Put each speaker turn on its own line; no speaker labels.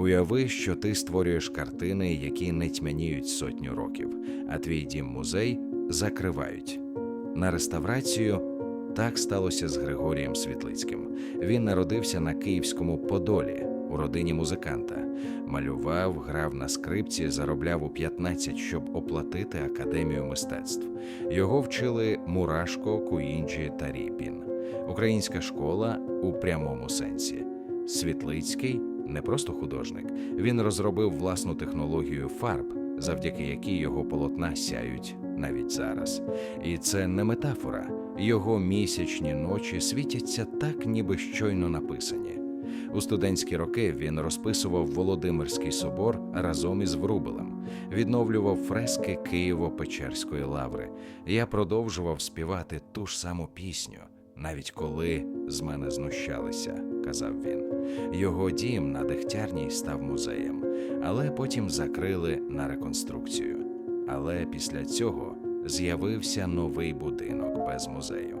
Уяви, що ти створюєш картини, які не тьмяніють сотню років, а твій дім музей закривають. На реставрацію так сталося з Григорієм Світлицьким. Він народився на київському Подолі у родині музиканта. Малював, грав на скрипці, заробляв у 15, щоб оплатити академію мистецтв. Його вчили Мурашко, Куінджі та Ріпін. Українська школа у прямому сенсі. Світлицький не просто художник. Він розробив власну технологію фарб, завдяки якій його полотна сяють навіть зараз. І це не метафора. Його місячні ночі світяться так, ніби щойно написані. У студентські роки він розписував Володимирський собор разом із Врубелем, відновлював фрески Києво-Печерської лаври. Я продовжував співати ту ж саму пісню, навіть коли з мене знущалися, казав він. Його дім на Дегтярній став музеєм, але потім закрили на реконструкцію. Але після цього з'явився новий будинок без музею.